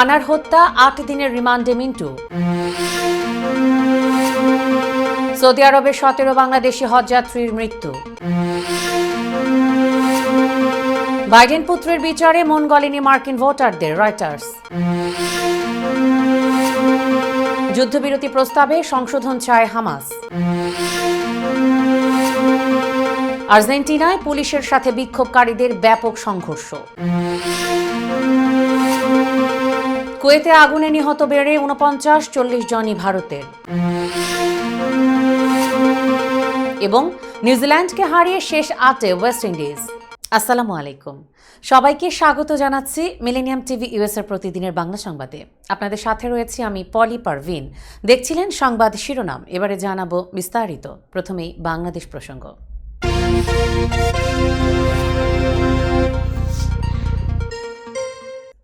আনার হত্যা, আট দিনের রিমান্ডে মিন্টু। সৌদি আরবে সতেরো বাংলাদেশি হজযাত্রীর মৃত্যু। বাইডেন পুত্রের বিচারে মন গলেনি মার্কিন ভোটারদের, রয়টার্স। যুদ্ধবিরতি প্রস্তাবে সংশোধন চায় হামাস। আর্জেন্টিনায় পুলিশের সাথে বিক্ষোভকারীদের ব্যাপক সংঘর্ষ। কুয়েতে আগুনে নিহত বেড়ে উনপঞ্চাশ চল্লিশ জনই ভারতের এবং নিউজিল্যান্ডকে হারিয়ে শেষ আটে ওয়েস্ট ইন্ডিজ। আসসালামু আলাইকুম। সবাইকে স্বাগত জানাচ্ছি মিলেনিয়াম টিভি ইউএসএর প্রতিদিনের বাংলা সংবাদে। আপনাদের সাথে রয়েছি আমি পলি পারভিন। দেখছিলেন সংবাদ শিরোনাম, এবারে জানাব বিস্তারিত। প্রথমেই বাংলাদেশ প্রসঙ্গ।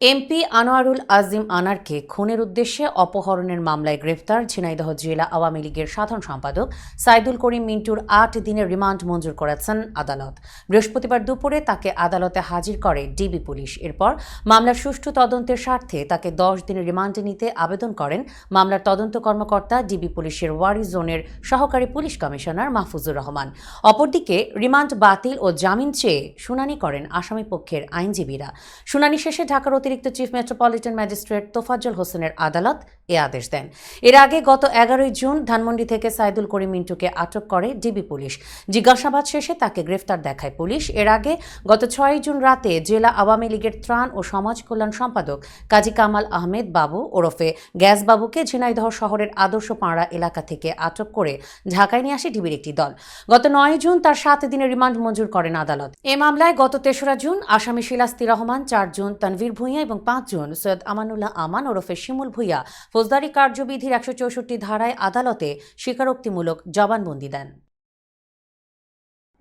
এমপি আনোয়ারুল আজিম আনারকে খুনের উদ্দেশ্যে অপহরণের মামলায় গ্রেফতার ঝিনাইদহ জেলা আওয়ামী লীগের সাধারণ সম্পাদক সাইদুল করিম মিন্টুর আট দিনের রিমান্ড মঞ্জুর করেছেন আদালত। বৃহস্পতিবার দুপুরে তাকে আদালতে হাজির করে ডিবি পুলিশ। এরপর মামলার সুষ্ঠু তদন্তের স্বার্থে তাকে দশ দিনের রিমান্ডে নিতে আবেদন করেন মামলার তদন্ত কর্মকর্তা ডিবি পুলিশের ওয়ারি জোনের সহকারী পুলিশ কমিশনার মাহফুজুর রহমান। অপরদিকে রিমান্ড বাতিল ও জামিন চেয়ে শুনানি করেন আসামি পক্ষের আইনজীবীরা। শুনানি শেষে ঢাকার অতিরিক্ত চিফ মেট্রোপলিটন ম্যাজিস্ট্রেট তোফাজ্জল হোসেনের আদালত এ আদেশ দেন। এর আগে গত এগারোই জুন ধানমন্ডি থেকে সাইদুল করিম মিন্টুকে আটক করে ডিবি পুলিশ। জিজ্ঞাসাবাদ শেষে তাকে গ্রেফতার দেখায় পুলিশ। এর আগে গত ছয় জুন রাতে জেলা আওয়ামী লীগের ত্রাণ ও সমাজ কল্যাণ সম্পাদক কাজী কামাল আহমেদ বাবু ওরফে গ্যাস বাবুকে ঝিনাইদহ শহরের আদর্শ পাড়া এলাকা থেকে আটক করে ঢাকায় নিয়ে আসে ডিবির একটি দল। গত নয় জুন তার সাত দিনের রিমান্ড মঞ্জুর করেন আদালত। এ মামলায় গত তেসরা জুন আসামি শিলাস্তি রহমান, চার জুন তানভীর ভূঁইয়া এবং পাঁচ জন সৈয়দ আমানুল্লাহ আমান ওরফে শিমুল ভূঁইয়া ফৌজদারি কার্যবিধির একশো চৌষট্টি ধারায় আদালতে স্বীকারোক্তিমূলক জবানবন্দি দেন।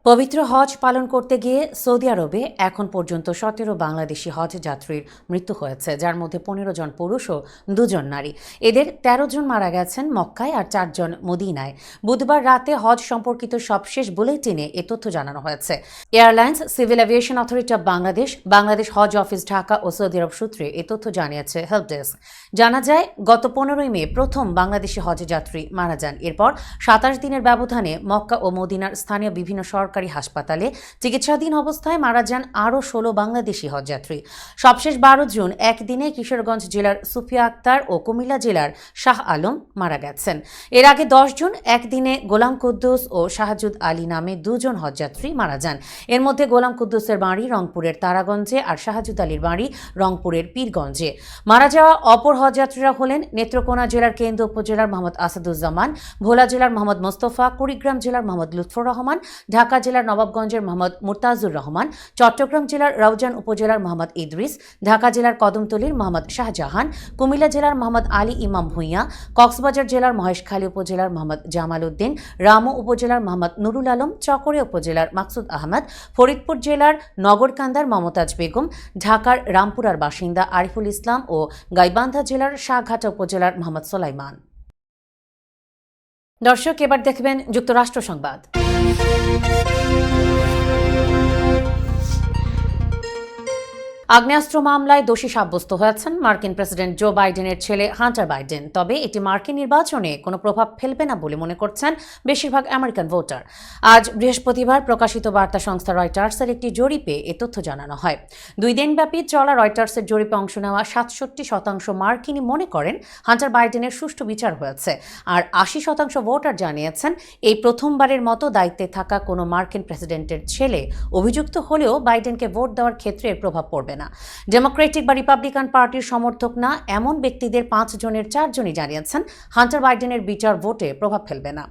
পবিত্র হজ পালন করতে গিয়ে সৌদি আরবে এখন পর্যন্ত সতেরো বাংলাদেশি হজ যাত্রীর মৃত্যু হয়েছে, যার মধ্যে পনেরো জন পুরুষ ও দুজন নারী। এদের ১৩ জন মারা গেছেন মক্কায় আর চারজন মদিনায়। বুধবার রাতে হজ সম্পর্কিত সবশেষ বুলেটিনে এ তথ্য জানানো হয়েছে। Airlines, civil aviation authority of Bangladesh Bangladesh Hodge office Dhaka ও সৌদি আরব সূত্রে এ তথ্য জানিয়েছে হেল্প ডেস্ক। জানা যায়, গত পনেরোই মে প্রথম বাংলাদেশি হজ যাত্রী মারা যান। এরপর সাতাশ দিনের ব্যবধানে মক্কা ও মদিনার স্থানীয় বিভিন্ন সরকারি হাসপাতালে চিকিৎসাধীন অবস্থায় মারা যান আরও ষোলো বাংলাদেশি হজযাত্রী। সবশেষ বারো জুন একদিনে কিশোরগঞ্জ জেলার সুফিয়া আক্তার ও কুমিল্লা জেলার শাহ আলম মারা গেছেন। এর আগে দশ জুন একদিনে গোলাম কুদ্দুস ও শাহজুদ আলী নামে দুজন হজযাত্রী মারা যান। এর মধ্যে গোলাম কুদ্দুসের বাড়ি রংপুরের তারাগঞ্জে আর শাহজুদ আলীর বাড়ি রংপুরের পীরগঞ্জে। মারা যাওয়া অপর হজযাত্রীরা হলেন নেত্রকোনা জেলার কেন্দ্র উপজেলার মোহাম্মদ আসাদুজ্জামান, ভোলা জেলার মোহাম্মদ মোস্তফা, কুড়িগ্রাম জেলার মোহাম্মদ লুৎফর রহমান, ঢাকা জেলার নবাবগঞ্জের মোহাম্মদ মুরতাজুর রহমান, চট্টগ্রাম জেলার রাউজান উপজেলার মোহাম্মদ ইদ্রিস, ঢাকা জেলার কদমতলীর মোহাম্মদ শাহজাহান, কুমিল্লা জেলার মোহাম্মদ আলী ইমাম ভূঁইয়া, কক্সবাজার জেলার মহেশখালী উপজেলার মোহাম্মদ জামাল উদ্দিন রামু উপজেলার মোহাম্মদ নুরুল আলম, চকরে উপজেলার মাকসুদ আহমদ, ফরিদপুর জেলার নগরকান্দার মমতাজ বেগম, ঢাকার রামপুরার বাসিন্দা আরিফুল ইসলাম ও গাইবান্ধা জেলার শাহঘাটা উপজেলার মোহাম্মদ সোলাইমান। দর্শক, এবার দেখবেন যুক্তরাষ্ট্র সংবাদ। Música আগ্নেয়াস্ত্র মামলায় দোষী সাব্যস্ত হয়েছেন মার্কিন প্রেসিডেন্ট জো বাইডেনের ছেলে হান্টার বাইডেন। তবে এটি মার্কিন নির্বাচনে কোনো প্রভাব ফেলবে না বলে মনে করছেন বেশিরভাগ আমেরিকান ভোটার। আজ বৃহস্পতিবার প্রকাশিত বার্তা সংস্থা রয়টার্সের একটি জরিপে এ তথ্য জানানো হয়। দুই দিনব্যাপী চলা রয়টার্সের জরিপে অংশ নেওয়া সাতষট্টি শতাংশ মার্কিনই মনে করেন হান্টার বাইডেনের সুষ্ঠু বিচার হয়েছে। আর আশি শতাংশ ভোটার জানিয়েছেন এই প্রথমবারের মতো দায়িত্বে থাকা কোনো মার্কিন প্রেসিডেন্টের ছেলে অভিযুক্ত হলেও বাইডেনকে ভোট দেওয়ার ক্ষেত্রে প্রভাব পড়বে না। ডেমোক্রেটিক বা রিপাবলিকান পার্টির সমর্থক না, এমন ব্যক্তিদের পাঁচ জনের চারজনই জানিয়েছেন। হান্টার বাইডেনের বিচার ভোটে প্রভাব ফেলবে না।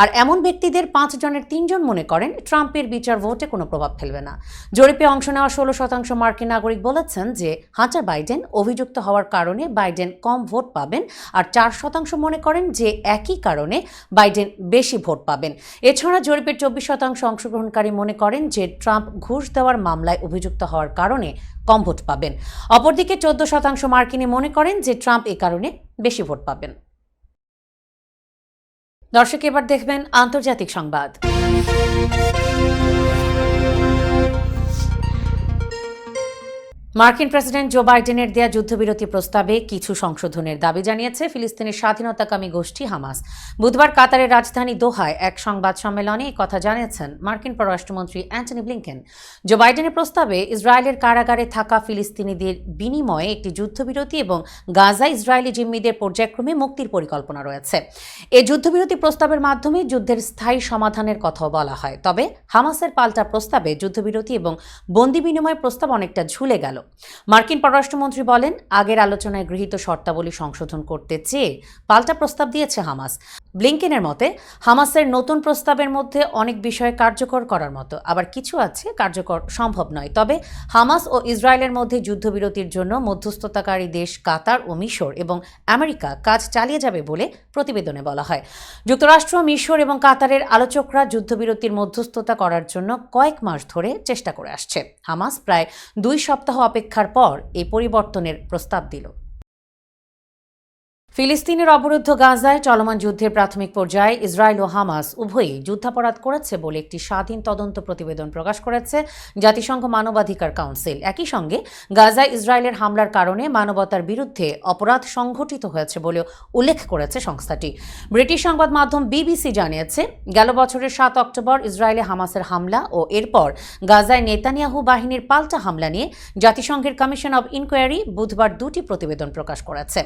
আর এমন ব্যক্তিদের পাঁচ জনের তিনজন মনে করেন, ট্রাম্পের বিচার ভোটে কোনো প্রভাব ফেলবে না। জরিপে অংশ নেওয়া ষোলো শতাংশ মার্কিন নাগরিক বলেছেন যে হান্টার বাইডেন অভিযুক্ত হওয়ার কারণে বাইডেন কম ভোট পাবেন আর চার শতাংশ মনে করেন যে, একই কারণে বাইডেন বেশি ভোট পাবেন। এছাড়া জরিপের চব্বিশ শতাংশ অংশগ্রহণকারী মনে করেন যে ট্রাম্প ঘুষ দেওয়ার মামলায় অভিযুক্ত হওয়ার কারণে কম ভোট পাবেন। অপরদিকে চোদ্দ শতাংশ মার্কিনী মনে করেন যে ট্রাম্প এ কারণে বেশি ভোট পাবেন। দর্শক, এবার দেখবেন আন্তর্জাতিক সংবাদ। মার্কিন প্রেসিডেন্ট জো বাইডেনের দেয়া যুদ্ধবিরতি প্রস্তাবে কিছু সংশোধনের দাবি জানিয়েছে ফিলিস্তিনের স্বাধীনতাকামী গোষ্ঠী হামাস। বুধবার কাতারের রাজধানী দোহায় এক সংবাদ সম্মেলনে কথা জানিয়েছেন মার্কিন পররাষ্ট্রমন্ত্রী অ্যান্টনি ব্লিংকেন। জো বাইডেনের প্রস্তাবে ইসরায়েলের কারাগারে থাকা ফিলিস্তিনিদের বিনিময়ে একটি যুদ্ধবিরতি এবং গাজা ইসরায়েলি জিম্মিদের পর্যায়ক্রমে মুক্তির পরিকল্পনা রয়েছে। এই যুদ্ধবিরতি প্রস্তাবের মাধ্যমে যুদ্ধের স্থায়ী সমাধানের কথাও বলা হয়। তবে হামাসের পাল্টা প্রস্তাবে যুদ্ধবিরতি এবং বন্দি বিনিময় প্রস্তাব অনেকটা ঝুলে গেল। মার্কিন পররাষ্ট্রমন্ত্রী বলেন, আগের আলোচনায় গৃহীত শর্তাবলী সংশোধন করতে চেয়ে পাল্টা প্রস্তাব দিয়েছে হামাস। ব্লিংকেনের মতে, হামাসের নতুন প্রস্তাবের মধ্যে অনেক বিষয় কার্যকর করার মতো, আবার কিছু আছে কার্যকর সম্ভব নয়। তবে হামাস ও ইসরায়েলের মধ্যে যুদ্ধবিরতির জন্য মধ্যস্থতাকারী দেশ কাতার ও মিশর এবং আমেরিকা কাজ চালিয়ে যাবে বলে প্রতিবেদনে বলা হয়। যুক্তরাষ্ট্র, মিশর এবং কাতারের আলোচকরা যুদ্ধবিরতির মধ্যস্থতা করার জন্য কয়েক মাস ধরে চেষ্টা করে আসছে। হামাস প্রায় দুই সপ্তাহ অপেক্ষার পর এই পরিবর্তনের প্রস্তাব দিল। ফিলিস্তিনের অবরুদ্ধ গাজায় চলমান যুদ্ধের প্রাথমিক পর্যায়ে ইসরায়েল ও হামাস উভয়ই যুদ্ধাপরাধ করেছে বলে একটি স্বাধীন তদন্ত প্রতিবেদন প্রকাশ করেছে জাতিসংঘ মানবাধিকার কাউন্সিল। একই সঙ্গে গাজায় ইসরায়েলের হামলার কারণে মানবতার বিরুদ্ধে অপরাধ সংঘটিত হয়েছে বলেও উল্লেখ করেছে সংস্থাটি। ব্রিটিশ সংবাদ মাধ্যম বিবিসি জানিয়েছে, গেল বছরের সাত অক্টোবর ইসরায়েলে হামাসের হামলা ও এরপর গাজায় নেতানিয়াহু বাহিনীর পাল্টা হামলা নিয়ে জাতিসংঘের কমিশন অব ইনকোয়ারি বুধবার দুটি প্রতিবেদন প্রকাশ করেছে।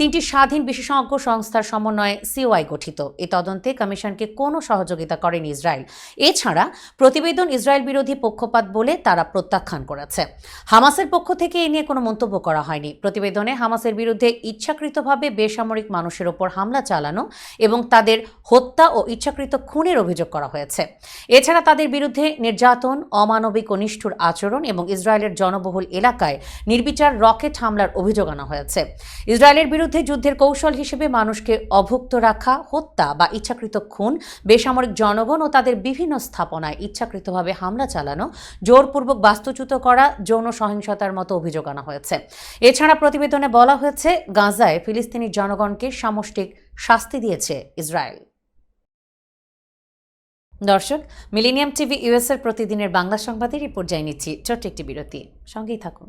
তিনটি স্বাধীন বিশেষজ্ঞ সংস্থার সমন্বয়ে সিওআই গঠিত। এই তদন্তে কমিশনকে কোনো সহযোগিতা করেনি ইসরায়েল। এছাড়া প্রতিবেদন ইসরায়েল বিরোধী পক্ষপাত বলে তারা প্রত্যাখ্যান করেছে। হামাসের পক্ষ থেকে এ নিয়ে কোনো মন্তব্য করা হয়নি। প্রতিবেদনে হামাসের বিরুদ্ধে ইচ্ছাকৃতভাবে বেসামরিক মানুষের ওপর হামলা চালানো এবং তাদের হত্যা ও ইচ্ছাকৃত খুনের অভিযোগ করা হয়েছে। এছাড়া তাদের বিরুদ্ধে নির্যাতন, অমানবিক ও নিষ্ঠুর আচরণ এবং ইসরায়েলের জনবহুল এলাকায় নির্বিচার রকেট হামলার অভিযোগ আনা হয়েছে। ইসরায়েলের বিরুদ্ধে যুদ্ধের কৌশল হিসেবে মানুষকে অভুক্ত রাখা, হত্যা বা ইচ্ছাকৃত খুন, বেসামরিক জনগণ ও তাদের বিভিন্ন স্থাপনায় ইচ্ছাকৃতভাবে হামলা চালানো, জোরপূর্বক বাস্তুচ্যুত করা, যৌন সহিংসতার মতো অভিযোগ আনা হয়েছে। এছাড়া প্রতিবেদনে বলা হয়েছে, গাজায় ফিলিস্তিনি জনগণকে সামষ্টিক শাস্তি দিয়েছে ইসরায়েল। দর্শক, মিলেনিয়াম টিভি ইউএসএর প্রতিদিনের বাংলা সংবাদের এই পর্যায়ে নিচ্ছি ছোট্ট একটি বিরতি। সঙ্গেই থাকুন।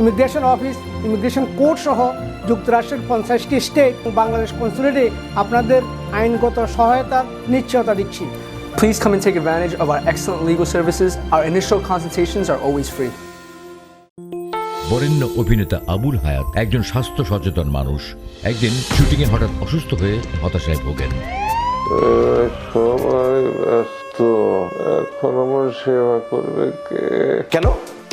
immigration office immigration court সহ যুক্তরাষ্ট্রের পঞ্চাশটি স্টেট ও বাংলাদেশ কনসুলেটে আপনাদের আইনগত সহায়তা নিশ্চয়তা দিচ্ছি। Please come and take advantage of our excellent legal services. Our initial consultations are always free. বরেণ্য অভিনেতা আবুল হায়াত একজন স্বাস্থ্য সচেতন মানুষ। একদিন শুটিংয়ে হঠাৎ অসুস্থ হয়ে হতাশায় ভোগেন। সবাই ব্যস্ত। এখন আমার সেবা করবে কে? কেন?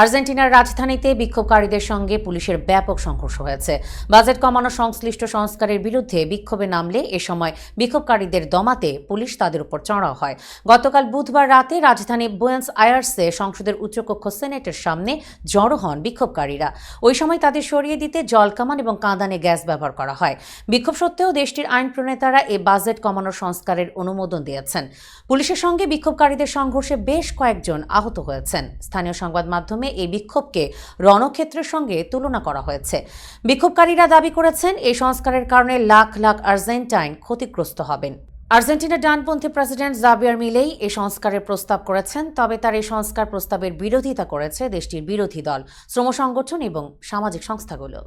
আর্জেন্টিনার রাজধানীতে বিক্ষোভকারীদের সঙ্গে পুলিশের ব্যাপক সংঘর্ষ হয়েছে। বাজেট কমানো সংশ্লিষ্ট সংস্কারের বিরুদ্ধে বিক্ষোভে নামলে এ সময় বিক্ষোভকারীদের দমাতে পুলিশ তাদের উপর চড়াও হয়। গতকাল বুধবার রাতে রাজধানী বুয়েন্স আয়ার্সে সংসদের উচ্চকক্ষ সেনেটের সামনে জড়ো হন বিক্ষোভকারীরা। ওই সময় তাদের সরিয়ে দিতে জলকামান এবং কাঁদানে গ্যাস ব্যবহার করা হয়। বিক্ষোভ সত্ত্বেও দেশটির আইন প্রণেতারা এ বাজেট কমানোর সংস্কারের অনুমোদন দিয়েছেন। পুলিশের সঙ্গে বিক্ষোভকারীদের সংঘর্ষে বেশ কয়েকজন আহত হয়েছেন। স্থানীয় সংবাদ মাধ্যমে এই বিক্ষোভকে রণক্ষেত্রের সঙ্গে তুলনা করা হয়েছে। বিক্ষোভকারীরা দাবি করেছেন, এই সংস্কারের কারণে লাখ লাখ আর্জেন্টাইন ক্ষতিগ্রস্ত হবেন। আর্জেন্টিনার ডানপন্থী প্রেসিডেন্ট জাবিয়ার মিলেই এই সংস্কারের প্রস্তাব করেছেন, তবে তার এই সংস্কার প্রস্তাবের বিরোধিতা করেছে দেশটির বিরোধী দল শ্রম সংগঠন এবং সামাজিক সংস্থাগুলো।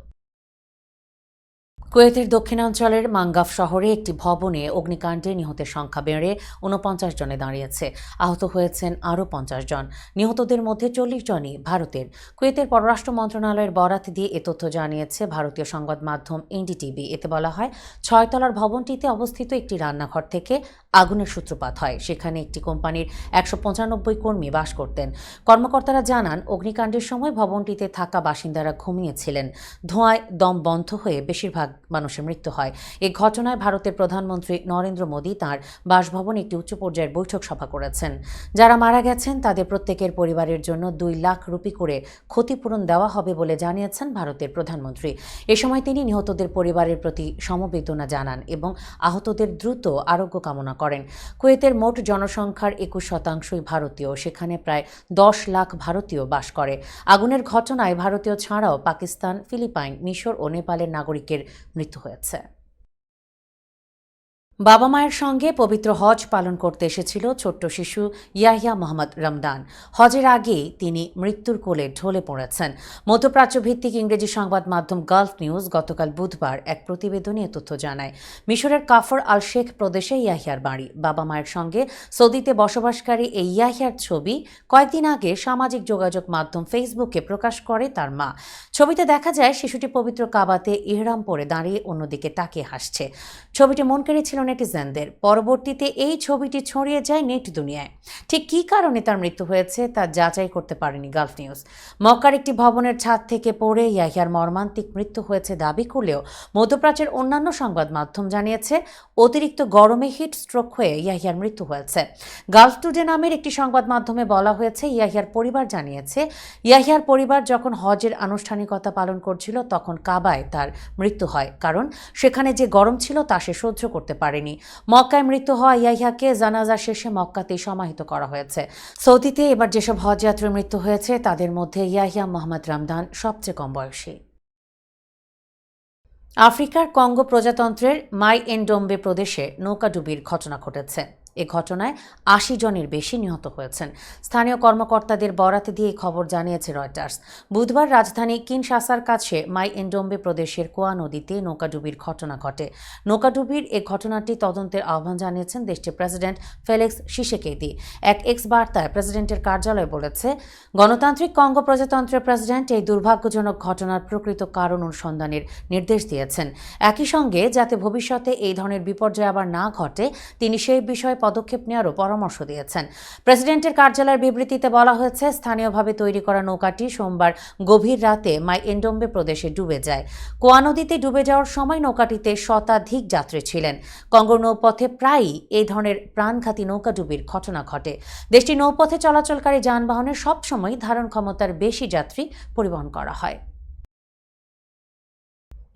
কুয়েতের দক্ষিণাঞ্চলের মাঙ্গাফ শহরে একটি ভবনে অগ্নিকাণ্ডে নিহতের সংখ্যা বেড়ে উনপঞ্চাশ জনে দাঁড়িয়েছে। আহত হয়েছেন আরও পঞ্চাশ জন। নিহতদের মধ্যে চল্লিশ জনই ভারতের। কুয়েতের পররাষ্ট্র মন্ত্রণালয়ের বরাত দিয়ে এ তথ্য জানিয়েছে ভারতীয় সংবাদ মাধ্যম এনডিটিভি। এতে বলা হয়, ছয়তলার ভবনটিতে অবস্থিত একটি রান্নাঘর থেকে আগুনের সূত্রপাত হয়। সেখানে একটি কোম্পানির একশো পঁচানব্বই কর্মী বাস করতেন। কর্মকর্তারা জানান, অগ্নিকাণ্ডের সময় ভবনটিতে থাকা বাসিন্দারা ঘুমিয়েছিলেন। ধোঁয়ায় দম বন্ধ হয়ে বেশিরভাগ মানুষের মৃত্যু হয়। এ ঘটনায় ভারতের প্রধানমন্ত্রী নরেন্দ্র মোদী তার বাসভবনে একটি উচ্চ পর্যায়ের বৈঠক সভা করেছেন। যারা মারা গেছেন, তাদের প্রত্যেকের পরিবারের জন্য দুই লাখ রুপি করে ক্ষতিপূরণ দেওয়া হবে বলে জানিয়েছেন ভারতের প্রধানমন্ত্রী। এ সময় তিনি নিহতদের পরিবারের প্রতি সমবেদনা জানান এবং আহতদের দ্রুত আরোগ্য কামনা করেন। কুয়েতের মোট জনসংখ্যার একুশ শতাংশই ভারতীয়। সেখানে প্রায় দশ লাখ ভারতীয় বাস করে। আগুনের ঘটনায় ভারতীয় ছাড়াও পাকিস্তান, ফিলিপাইন, মিশর ও নেপালের নাগরিকের মৃত্যু হয়েছে। বাবা মায়ের সঙ্গে পবিত্র হজ পালন করতে এসেছিল ছোট্ট শিশু ইয়াহিয়া মোহাম্মদ রমদান। হজের আগেই তিনি মৃত্যুর কোলে ঢলে পড়েছেন। মধ্যপ্রাচ্য ভিত্তিক ইংরেজি সংবাদ মাধ্যম গালফ নিউজ গতকাল বুধবার এক প্রতিবেদনে তথ্য জানায়। মিশরের কাফর আল শেখ প্রদেশে ইয়াহিয়ার বাড়ি। বাবা মায়ের সঙ্গে সৌদিতে বসবাসকারী এই ইয়াহিয়ার ছবি কয়েকদিন আগে সামাজিক যোগাযোগ মাধ্যম ফেসবুকে প্রকাশ করে তার মা। ছবিতে দেখা যায় শিশুটি পবিত্র কাবাতে ইহরাম পরে দাঁড়িয়ে অন্যদিকে তাকিয়ে হাসছে। ছবিটি মন কেড়েছিল নেটিজেনদের। পরবর্তীতে এই ছবিটি ছড়িয়ে যায় নেট দুনিয়ায়। ঠিক কী কারণে তার মৃত্যু হয়েছে তা যাচাই করতে পারেনি গালফ নিউজ। মক্কার একটি ভবনের ছাদ থেকে পড়ে ইয়াহিয়ার মর্মান্তিক মৃত্যু হয়েছে দাবি করলেও মধ্যপ্রাচ্যের অন্যান্য সংবাদ মাধ্যম জানিয়েছে, অতিরিক্ত গরমে হিট স্ট্রোক হয়ে ইয়াহিয়ার মৃত্যু হয়েছে। গালফ টুডে নামের একটি সংবাদ মাধ্যমে বলা হয়েছে, ইয়াহিয়ার পরিবার জানিয়েছে, ইয়াহিয়ার পরিবার যখন হজের আনুষ্ঠানিকতা পালন করছিল তখন কাবায় তার মৃত্যু হয়। কারণ সেখানে যে গরম ছিল তা সে সহ্য করতে পারেনি। মক্কায় মৃত্যু হওয়া ইয়াহিয়াকে জানাজা শেষে মক্কাতেই সমাহিত করা হয়েছে। সৌদিতে এবার যেসব হজযাত্রীর মৃত্যু হয়েছে, তাদের মধ্যে ইয়াহিয়া মোহাম্মদ রামদান সবচেয়ে কম বয়সী। আফ্রিকার কঙ্গো প্রজাতন্ত্রের মাই এনডোম্বে প্রদেশে নৌকাডুবির ঘটনা ঘটেছে। এ ঘটনায় আশি জনের বেশি নিহত হয়েছেন। স্থানীয় কর্মকর্তাদের বরাতে দিয়ে খবর জানিয়েছে রয়টার্স। বুধবার রাজধানী কিনশাসার কাছে মাই এনডোম্বে প্রদেশের কোয়া নদীতে নৌকাডুবির ঘটনা ঘটে। নৌকাডুবির এ ঘটনাটি তদন্তের আহ্বান জানিয়েছেন দেশটির প্রেসিডেন্ট ফেলিক্স শিশেকেদি। এক এক্স বার্তায় প্রেসিডেন্টের কার্যালয় বলেছে, গণতান্ত্রিক কঙ্গো প্রজাতন্ত্রের প্রেসিডেন্ট এই দুর্ভাগ্যজনক ঘটনার প্রকৃত কারণ অনুসন্ধানের নির্দেশ দিয়েছেন। একই সঙ্গে যাতে ভবিষ্যতে এই ধরনের বিপর্যয় আবার না ঘটে, তিনি সেই বিষয়ে পদক্ষেপ নেওয়ারও পরামর্শ দিয়েছেন। প্রেসিডেন্টের কার্যালয়ের বিবৃতিতে বলা হয়েছে, স্থানীয়ভাবে তৈরি করা নৌকাটি সোমবার গভীর রাতে মাই এন্ডোম্বে প্রদেশে ডুবে যায়। কোয়া নদীতে ডুবে যাওয়ার সময় নৌকাটিতে শতাধিক যাত্রী ছিলেন। কঙ্গোর নৌপথে প্রায়ই এই ধরনের প্রাণঘাতী নৌকাডুবির ঘটনা ঘটে। দেশটি নৌপথে চলাচলকারী যানবাহনের সবসময় ধারণ ক্ষমতার বেশি যাত্রী পরিবহন করা হয়।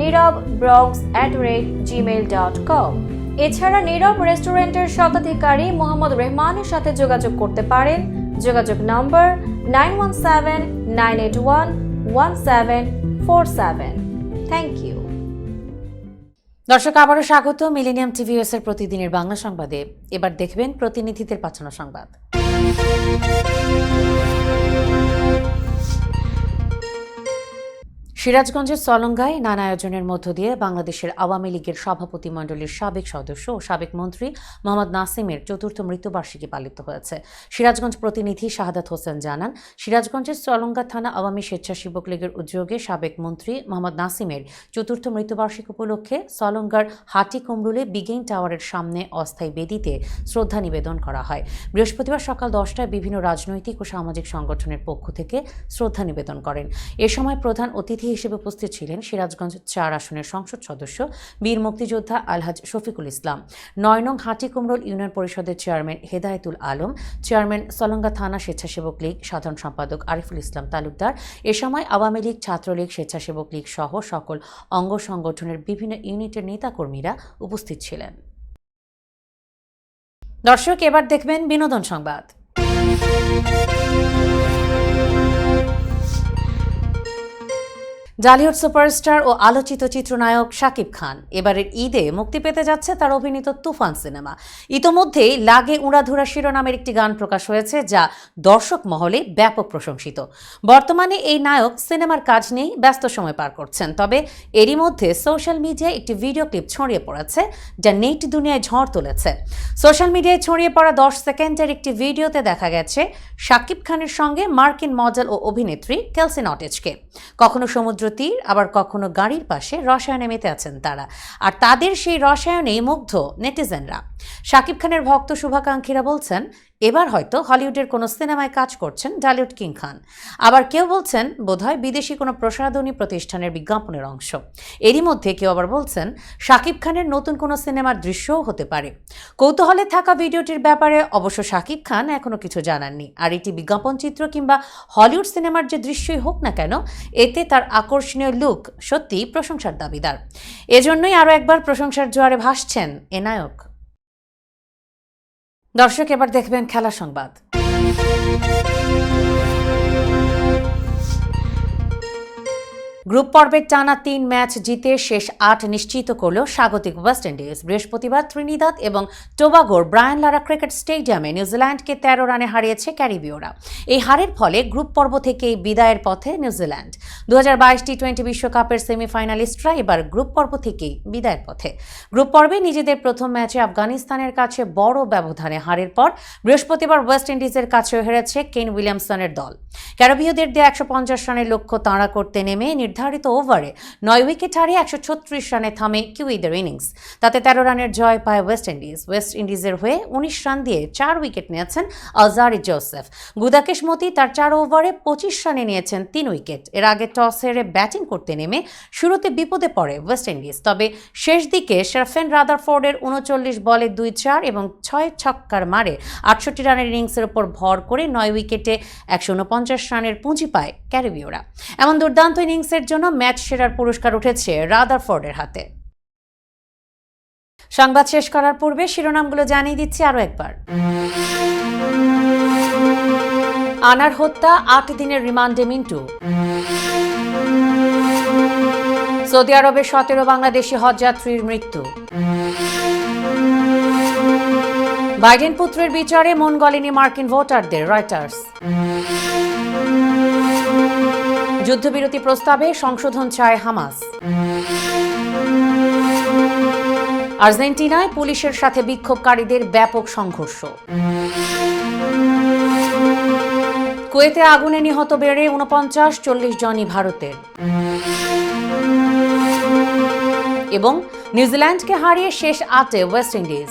Nirav blogs at rate Gmail dot com এছাড়া নীরব রেস্টুরেন্টের স্বত্বাধিকারী মোহাম্মদ রেহমানের সাথে যোগাযোগ করতে পারেন। যোগাযোগ number nine one seven nine eight one one seven four seven thank you দর্শক, আবারও স্বাগত মিলেনিয়াম টিভিএস এর প্রতিদিনের বাংলা সংবাদে। এবার দেখবেন প্রতিনিধিদের পাঠানো সংবাদ। সিরাজগঞ্জের সলঙ্গায় নানা আয়োজনের মধ্য দিয়ে বাংলাদেশের আওয়ামী লীগের সভাপতি মণ্ডলীর সাবেক সদস্য ও সাবেক মন্ত্রী মোহাম্মদ নাসিমের চতুর্থ মৃত্যুবার্ষিকী পালিত হয়েছে। সিরাজগঞ্জ প্রতিনিধি শাহাদাত হোসেন জানান, সিরাজগঞ্জের সলঙ্গা থানা আওয়ামী স্বেচ্ছাসেবক লীগের উদ্যোগে সাবেক মন্ত্রী মোহাম্মদ নাসিমের চতুর্থ মৃত্যুবার্ষিকী উপলক্ষে সলঙ্গার হাটি কুমরুলে বিগেইন টাওয়ারের সামনে অস্থায়ী বেদিতে শ্রদ্ধা নিবেদন করা হয়। বৃহস্পতিবার সকাল দশটায় বিভিন্ন রাজনৈতিক ও সামাজিক সংগঠনের পক্ষ থেকে শ্রদ্ধা নিবেদন করেন। এ সময় প্রধান অতিথি হিসেবে উপস্থিত ছিলেন সিরাজগঞ্জ চার আসনের সংসদ সদস্য, বীর মুক্তিযোদ্ধা আলহাজ শফিকুল ইসলাম, নয় নং হাটি কুমরুল ইউনিয়ন পরিষদের চেয়ারম্যান হেদায়েতুল আলম, চেয়ারম্যান সলঙ্গা থানা স্বেচ্ছাসেবক লীগ সাধারণ সম্পাদক আরিফুল ইসলাম তালুকদার। এ সময় আওয়ামী লীগ, ছাত্রলীগ, স্বেচ্ছাসেবক লীগ সহ সকল অঙ্গ সংগঠনের বিভিন্ন ইউনিটের নেতাকর্মীরা উপস্থিত ছিলেন। দর্শক, এবার দেখবেন বিনোদন সংবাদ। জালিউড সুপারস্টার ও আলোচিত চিত্রনায়ক শাকিব খান। এবারের ঈদে মুক্তি পেতে যাচ্ছে তার অভিনীত তুফান সিনেমা। ইতোমধ্যেই লাগে উড়াধুরা শিরোনামের একটি গান প্রকাশ হয়েছে যা দর্শক মহলে ব্যাপক প্রশংসিত। বর্তমানে এই নায়ক সিনেমার কাজ নিয়েই ব্যস্ত সময় পার করছেন। তবে এরই মধ্যে সোশ্যাল মিডিয়ায় একটি ভিডিও ক্লিপ ছড়িয়ে পড়েছে যা নেট দুনিয়ায় ঝড় তুলেছে। সোশ্যাল মিডিয়ায় ছড়িয়ে পড়া দশ সেকেন্ডের একটি ভিডিওতে দেখা গেছে শাকিব খানের সঙ্গে মার্কিন মডেল ও অভিনেত্রী কেলসি নটেজকে। কখনো সমুদ্র তীর, আবার কখনো গাড়ির পাশে রসায়নে মেতে আছেন তারা। আর তাদের সেই রসায়নেই মুগ্ধ নেটিজেনরা। সাকিব খানের ভক্ত শুভাকাঙ্ক্ষীরা বলছেন এবার হয়তো হলিউডের কোনো সিনেমায় কাজ করছেন ডালিউড কিং খান। আবার কেউ বলছেন, বোধহয় বিদেশি কোনো প্রসাধনী প্রতিষ্ঠানের বিজ্ঞাপনের অংশ। এরই মধ্যে কেউ আবার বলছেন, শাকিব খানের নতুন কোনো সিনেমার দৃশ্যও হতে পারে। কৌতূহলে থাকা ভিডিওটির ব্যাপারে অবশ্য শাকিব খান এখনও কিছু জানাননি। আর এটি বিজ্ঞাপন চিত্র কিংবা হলিউড সিনেমার যে দৃশ্যই হোক না কেন, এতে তার আকর্ষণীয় লুক সত্যি প্রশংসার দাবিদার। এজন্যই আরও একবার প্রশংসার জোয়ারে ভাসছেন এ নায়ক। দর্শক এবার দেখবেন খেলা সংবাদ। গ্রুপ পর্বের টানা তিন ম্যাচ জিতে শেষ আট নিশ্চিত করল স্বাগতিক ওয়েস্ট ইন্ডিজ। বৃহস্পতিবার ত্রিনিদাদ এবং টোবাগোর ব্রায়ান লারা ক্রিকেট স্টেডিয়ামে নিউজিল্যান্ডকে তেরো রানে হারিয়েছে ক্যারিবীয়রা। এই হারের ফলে গ্রুপ পর্ব থেকেই বিদায়ের পথে নিউজিল্যান্ড। দু টি টোয়েন্টি বিশ্বকাপের সেমিফাইনালিস্টরা এবার গ্রুপ পর্ব থেকেই বিদায়ের পথে। গ্রুপ পর্বে নিজেদের প্রথম ম্যাচে আফগানিস্তানের কাছে বড় ব্যবধানে হারের পর বৃহস্পতিবার ওয়েস্ট ইন্ডিজের কাছেও হেরেছে কেন উইলিয়ামসনের দল। ক্যারোবীয়দের দিয়ে একশো পঞ্চাশ রানের লক্ষ্য তাঁরা করতে নেমে নির্ধারিত ওভারে নয় উইকেট হারিয়ে একশো ছত্রিশ রানে থামে কিউইদের ইনিংস। তাতে তেরো রানের জয় পায় ওয়েস্ট ইন্ডিজ। ওয়েস্ট ইন্ডিজের হয়ে উনিশ রান দিয়ে চার উইকেট নিয়েছেন আজারি জোসেফ। গুদাকেশ মতি তার চার ওভারে পঁচিশ রানে নিয়েছেন তিন উইকেট। এর আগে টস হেরে ব্যাটিং করতে নেমে শুরুতে বিপদে পড়ে ওয়েস্ট ইন্ডিজ। তবে শেষ দিকে শারফেন রাদারফোর্ডের উনচল্লিশ বলে দুই চার এবং ছয় ছক্কার মারে আটষট্টি রানের ইনিংসের ওপর ভর করে নয় উইকেটে একশো উনপঞ্চাশ রানের পুঁজি পায় ক্যারিবীয়রা। এমন দুর্দান্ত ইনিংসের জন্য ম্যাচ সেরার পুরস্কার উঠেছে রাদারফোর্ডের হাতে। সংবাদ শেষ করার পূর্বে শিরোনামগুলো জানিয়ে দিচ্ছি আরও একবার। আনার হত্যা, আট দিনের রিমান্ডে মিন্টু। সৌদি আরবের সতেরো বাংলাদেশি হজযাত্রীর মৃত্যু। বাইডেন পুত্রের বিচারে মন গলেনি মার্কিন ভোটারদের, রয়টার্স। যুদ্ধবিরতি প্রস্তাবে সংশোধন চায় হামাস। আর্জেন্টিনায় পুলিশের সাথে বিক্ষোভকারীদের ব্যাপক সংঘর্ষ। কুয়েতে আগুনে নিহত বেড়ে উনপঞ্চাশ চল্লিশ জনই ভারতের। এবং নিউজিল্যান্ডকে হারিয়ে শেষ আটে ওয়েস্ট ইন্ডিজ।